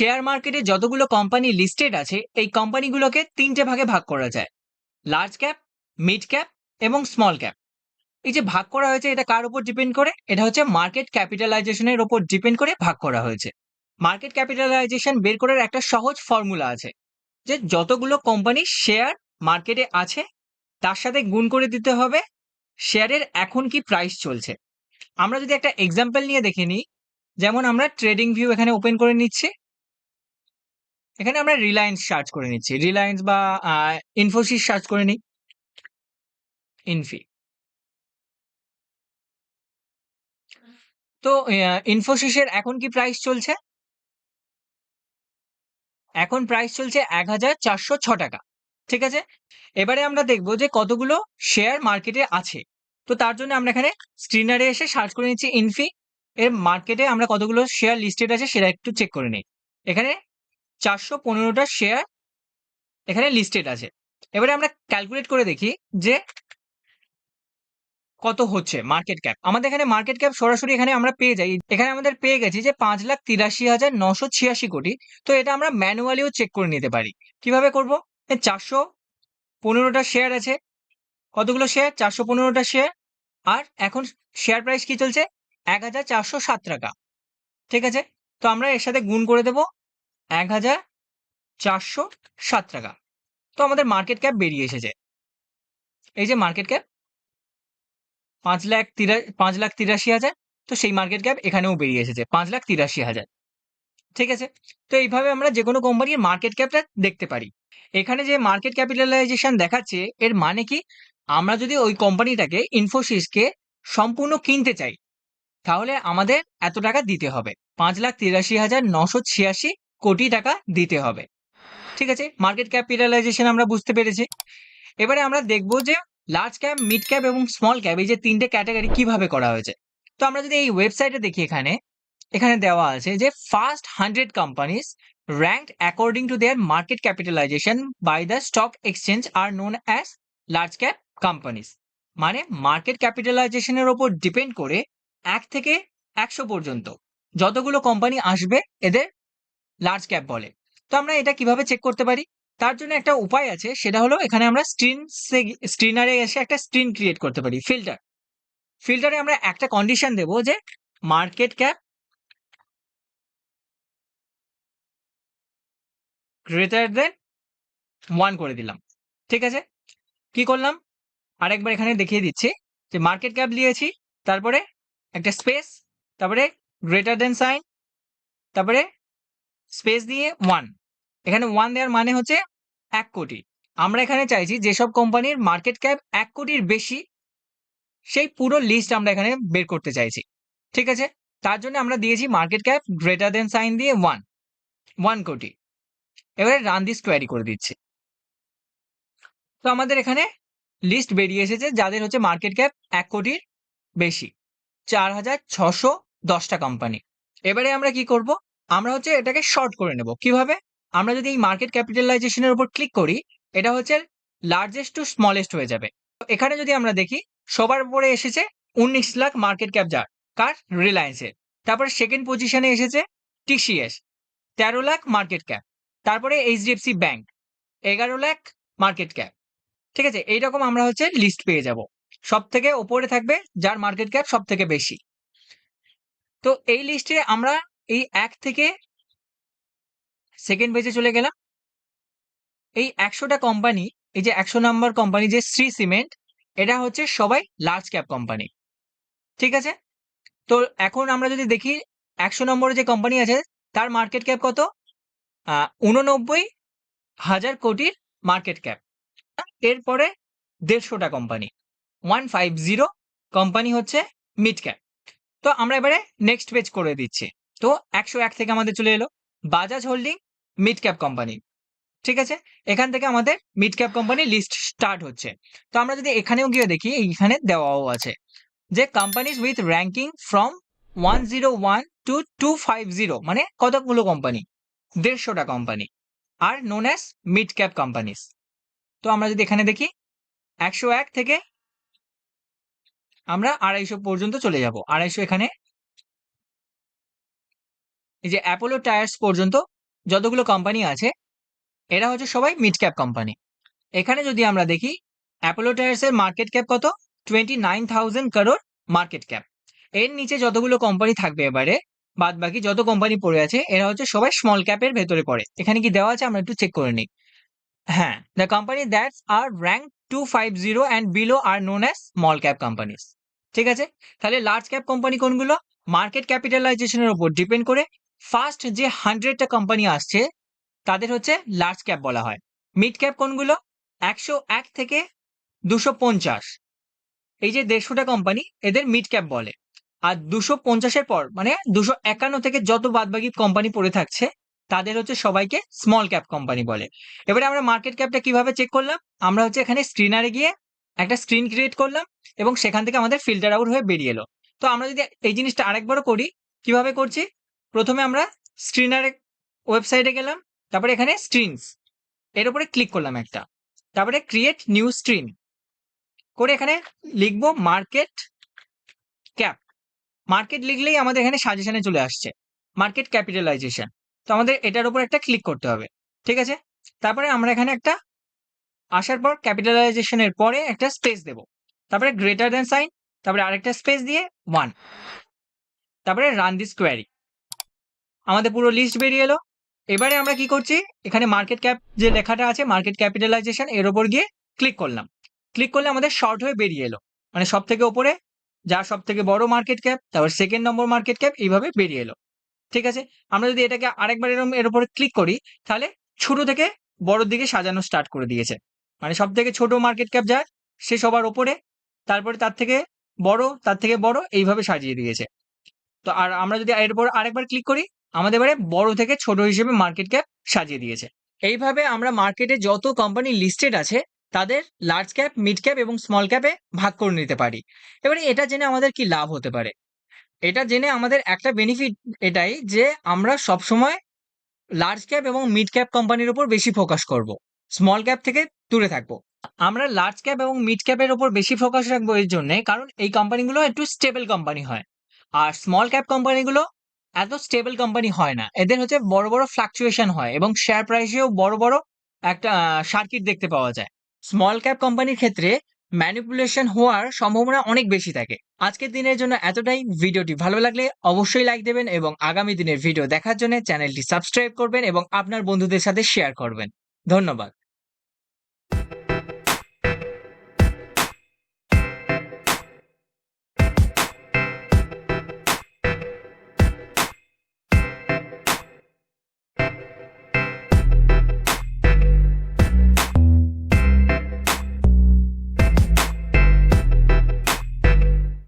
Share মার্কেটে যতগুলো company listed আছে, এই কোম্পানিগুলোকে তিনটে ভাগে ভাগ করা যায়। লার্জ ক্যাপ মিড ক্যাপ এবং স্মল ক্যাপ এই যে ভাগ করা হয়েছে, এটা কার উপর ডিপেন্ড করে? এটা হচ্ছে মার্কেট ক্যাপিটালাইজেশনের উপর ডিপেন্ড করে ভাগ করা হয়েছে। মার্কেট ক্যাপিটালাইজেশন বের করার একটা সহজ ফর্মুলা আছে, যে যতগুলো কোম্পানি শেয়ার মার্কেটে আছে, তার সাথে গুণ করে দিতে হবে শেয়ারের এখন কি প্রাইস চলছে। আমরা যদি একটা এক্সাম্পল নিয়ে দেখে নিই, যেমন আমরা ট্রেডিং ভিউ এখানে ওপেন করে নিচ্ছি। এখানে আমরা রিলায়েন্স সার্চ করে নিচ্ছি। রিলায়েন্স বা ইনফোসিস সার্চ করে নিই। ইনফি তো ইনফোসিসের এখন কি প্রাইস চলছে? এখন প্রাইস চলছে এক হাজার চারশো ছ টাকা। ঠিক আছে? এবারে আমরা দেখব যে কতগুলো শেয়ার মার্কেটে আছে। তো তার জন্য আমরা এখানে স্ক্রিনারে এসে সার্চ করে নিচ্ছি ইনফি এর মার্কেটে আমরা কতগুলো শেয়ার লিস্টেড আছে সেটা একটু চেক করে নিই। এখানে চারশো পনেরোটা শেয়ার এখানে লিস্টেড আছে। এবারে আমরা ক্যালকুলেট করে দেখি যে কত হচ্ছে মার্কেট ক্যাপ আমাদের এখানে মার্কেট ক্যাপ সরাসরি এখানে আমরা পেয়ে যাই। এখানে আমাদের পেয়ে গেছি যে পাঁচ লাখ তিরাশি হাজার নশো ছিয়াশি কোটি। তো এটা আমরা ম্যানুয়ালিও চেক করে নিতে পারি। কীভাবে করব? চারশো পনেরোটা শেয়ার আছে। কতগুলো শেয়ার চারশো পনেরোটা শেয়ার আর এখন শেয়ার প্রাইস কি চলছে? এক হাজার চারশো সাত টাকা। ঠিক আছে? তো আমরা এর সাথে গুণ করে দেব। এক হাজার চারশো সাত টাকা। তো আমাদের মার্কেট ক্যাপ বেরিয়ে এসেছে। এই যে মার্কেট ক্যাপ পাঁচ লাখ তিরা, পাঁচ লাখ তিরাশি হাজার, তো সেই মার্কেট ক্যাপ এখানেও বেরিয়ে এসেছে, পাঁচ লাখ তিরাশি হাজার। ঠিক আছে? তো এইভাবে আমরা যে কোনো কোম্পানির মার্কেট ক্যাপটা দেখতে পারি। এখানে যে মার্কেট ক্যাপিটালাইজেশন দেখাচ্ছে, এর মানে কি? আমরা যদি ওই কোম্পানিটাকে ইনফোসিসকে সম্পূর্ণ কিনতে চাই, তাহলে আমাদের এত টাকা দিতে হবে। পাঁচ লাখ তিরাশি হাজার নশো ছিয়াশি কোটি টাকা দিতে হবে। ঠিক আছে? মার্কেট ক্যাপিটালাইজেশন আমরা বুঝতে পেরেছি। এবারে আমরা দেখব যে লার্জ ক্যাপ মিড ক্যাপ এবং স্মল ক্যাপ এই যে তিনটে ক্যাটাগরি কীভাবে করা হয়েছে। তো আমরা যদি এই ওয়েবসাইটে দেখি এখানে এখানে দেওয়া আছে যে first hundred companies ranked according to their market capitalisation by the stock exchange are known as large cap companies মানে মার্কেট ক্যাপিটালাইজেশনের ওপর ডিপেন্ড করে এক থেকে একশো পর্যন্ত যতগুলো কোম্পানি আসবে, এদের লার্জ ক্যাপ বলে। তো আমরা এটা কীভাবে চেক করতে পারি? তার জন্য একটা উপায় আছে, সেটা হলো এখানে আমরা স্ক্রিন স্ক্রিনারে এসে একটা স্ক্রিন ক্রিয়েট করতে পারি ফিল্টার ফিল্টারে আমরা একটা কন্ডিশন দেব যে market cap greater than one করে দিলাম। ঠিক আছে? কি করলাম? আরেকবার এখানে দেখিয়ে দিচ্ছি যে মার্কেট ক্যাপ দিয়েছি তারপরে একটা স্পেস তারপরে গ্রেটার দেন সাইন তারপরে স্পেস দিয়ে ওয়ান এখানে ওয়ান দেওয়ার মানে হচ্ছে এক কোটি। আমরা এখানে চাইছি যেসব কোম্পানির মার্কেট ক্যাপ এক কোটির বেশি, সেই পুরো লিস্ট আমরা এখানে বের করতে চাইছি। ঠিক আছে? তার জন্য আমরা দিয়েছি market cap greater than sign দিয়ে ওয়ান ওয়ান কোটি। এবারে রান দিস কোয়ারি করে দিচ্ছি। তো আমাদের এখানে লিস্ট বেরিয়ে এসেছে যাদের হচ্ছে মার্কেট ক্যাপ এক কোটির বেশি। চার হাজার ছশো দশটা কোম্পানি এবারে আমরা কি করব? আমরা হচ্ছে এটাকে শর্ট করে নেব। কীভাবে? আমরা যদি এই মার্কেট ক্যাপিটালাইজেশনের উপর ক্লিক করি, এটা হচ্ছে লার্জেস্ট টু স্মলেস্ট হয়ে যাবে। এখানে যদি আমরা দেখি, সবার উপরে এসেছে উনিশ লাখ মার্কেট ক্যাপ যার, কার? রিলায়েন্সের তারপরে সেকেন্ড পজিশনে এসেছে টিসিএস তেরো লাখ মার্কেট ক্যাপ তারপরে এইচডিএফসি ব্যাংক এগারো লাখ মার্কেট ক্যাপ ঠিক আছে? এইরকম আমরা হচ্ছে লিস্ট পেয়ে যাব। সব থেকে ওপরে থাকবে যার মার্কেট ক্যাপ সব থেকে বেশি। তো এই লিস্টে আমরা এই এক থেকে সেকেন্ড পেজে চলে গেলাম। এই একশোটা কোম্পানি এই যে একশো নম্বর কোম্পানি যে শ্রী সিমেন্ট এটা হচ্ছে সবাই লার্জ ক্যাপ কোম্পানি ঠিক আছে? তো এখন আমরা যদি দেখি একশো নম্বরে যে কোম্পানি আছে, তার মার্কেট ক্যাপ কত? উননব্বই হাজার কোটির মার্কেট ক্যাপ এরপরে দেড়শোটা company one five zero company হচ্ছে মিড ক্যাপ তো আমরা এবারে নেক্সট পেজ করে দিচ্ছি। তো একশো এক থেকে আমাদের চলে এলো Bajaj holding mid cap company ঠিক আছে? এখান থেকে আমাদের mid cap company list start হচ্ছে। তো আমরা যদি এখানেও গিয়ে দেখি, এইখানে দেওয়াও আছে যে companies with ranking from one zero one two two five zero মানে কতগুলো কোম্পানি দেড়শোটা কোম্পানি আর known as mid cap companies তো আমরা যদি এখানে দেখি, একশো এক থেকে আমরা আড়াইশো পর্যন্ত চলে যাব। আড়াইশো এখানে এই যে অ্যাপোলো টায়ার্স পর্যন্ত যতগুলো কোম্পানি আছে, এরা হচ্ছে সবাই মিড ক্যাপ কোম্পানি এখানে যদি আমরা দেখি অ্যাপোলো টায়ার্সের মার্কেট ক্যাপ কত? টোয়েন্টি নাইন থাউজেন্ড কারোর মার্কেট ক্যাপ এর নিচে যতগুলো কোম্পানি থাকবে এবারে বাদ বাকি যত কোম্পানি পড়ে আছে, এরা হচ্ছে সবাই স্মল ক্যাপের ভেতরে পড়ে। এখানে কি দেওয়া আছে? আমরা একটু চেক করে নিই। হ্যাঁ the company that's are rank two five zero and below are known as small cap companies ঠিক আছে? তাহলে লার্জ ক্যাপ কোম্পানি কোনগুলো? মার্কেট ক্যাপিটালাইজেশনের উপর ডিপেন্ড করে ফার্স্ট যে হান্ড্রেডটা কোম্পানি আসছে, তাদের হচ্ছে লার্জ ক্যাপ বলা হয়। মিড ক্যাপ কোনগুলো? একশো এক থেকে দুশো পঞ্চাশ। এই যে দেড়শোটা কোম্পানি এদের মিড ক্যাপ বলে। আর দুশো পঞ্চাশের পর মানে দুশো একান্ন থেকে যত বাদবাকি কোম্পানি পড়ে থাকছে, তাদের হচ্ছে সবাইকে স্মল ক্যাপ কোম্পানি বলে। এবারে আমরা মার্কেট ক্যাপটা কীভাবে চেক করলাম? আমরা হচ্ছে এখানে স্ক্রিনারে গিয়ে একটা স্ক্রিন ক্রিয়েট করলাম এবং সেখান থেকে আমাদের ফিল্টার আউট হয়ে বেরিয়ে এলো। তো আমরা যদি এই জিনিসটা আরেকবারও করি, কীভাবে করছি? প্রথমে আমরা স্ক্রিনারে ওয়েবসাইটে গেলাম, তারপরে এখানে স্ক্রিনস এর উপরে ক্লিক করলাম একটা, তারপরে ক্রিয়েট নিউ স্ট্রিন করে এখানে লিখব মার্কেট ক্যাপ মার্কেট লিখলেই আমাদের এখানে সাজেশনে চলে আসছে মার্কেট ক্যাপিটালাইজেশন তো আমাদের এটার উপর একটা ক্লিক করতে হবে, ঠিক আছে? তারপরে আমরা এখানে একটা আসার পর ক্যাপিটালাইজেশনের পরে একটা স্পেস দেব, তারপরে গ্রেটার দেন সাইন তারপরে আরেকটা স্পেস দিয়ে ওয়ান তারপরে রান দিস কোয়ারি আমাদের পুরো লিস্ট বেরিয়ে এলো। এবারে আমরা কি করছি? এখানে মার্কেট ক্যাপ যে লেখাটা আছে মার্কেট ক্যাপিটালাইজেশন এর ওপর গিয়ে ক্লিক করলাম। ক্লিক করলে আমাদের শর্ট হয়ে বেরিয়ে এলো। মানে সব থেকে ওপরে, যার সব থেকে বড় মার্কেট ক্যাপ তারপর সেকেন্ড নম্বর মার্কেট ক্যাপ এইভাবে বেরিয়ে এলো। ঠিক আছে? আমরা যদি এটাকে আরেকবার এরকম এর উপরে ক্লিক করি, তাহলে ছোট থেকে বড়র দিকে সাজানো স্টার্ট করে দিয়েছে। মানে সব থেকে ছোট মার্কেট ক্যাপ যার, সে সবার ওপরে, তারপরে তার থেকে বড়, তার থেকে বড় এইভাবে সাজিয়ে দিয়েছে। তো আর আমরা যদি এর উপর আরেকবার ক্লিক করি আমাদের এবারে বড় থেকে ছোট হিসেবে মার্কেট ক্যাপ সাজিয়ে দিয়েছে। এইভাবে আমরা মার্কেটে যত কোম্পানি লিস্টেড আছে, তাদের লার্জ ক্যাপ মিড ক্যাপ এবং স্মল ক্যাপে ভাগ করে নিতে পারি। এবারে এটা জেনে আমাদের কি লাভ হতে পারে? এটা জেনে আমাদের একটা বেনিফিট এটাই যে আমরা সবসময় লার্জ ক্যাপ এবং মিড ক্যাপ কোম্পানির উপর বেশি ফোকাস করব। স্মল ক্যাপ থেকে দূরে থাকব। আমরা লার্জ ক্যাপ এবং মিড ক্যাপের উপর বেশি ফোকাস রাখব এর জন্য, কারণ এই কোম্পানিগুলো একটু স্টেবল কোম্পানি হয়। আর স্মল ক্যাপ কোম্পানিগুলো এত স্টেবল কোম্পানি হয় না। এদের হচ্ছে বড় বড় ফ্লাকচুয়েশন হয় এবং শেয়ার প্রাইসেও বড় বড় একটা সার্কিট দেখতে পাওয়া যায়। স্মল ক্যাপ কোম্পানির ক্ষেত্রে ম্যানিপুলেশন হওয়ার সম্ভাবনা অনেক বেশি থাকে। আজকের দিনের জন্য এতটাই। ভিডিওটি ভালো লাগলে অবশ্যই লাইক দেবেন এবং আগামী দিনের ভিডিও দেখার জন্য চ্যানেলটি সাবস্ক্রাইব করবেন এবং আপনার বন্ধুদের সাথে শেয়ার করবেন। ধন্যবাদ।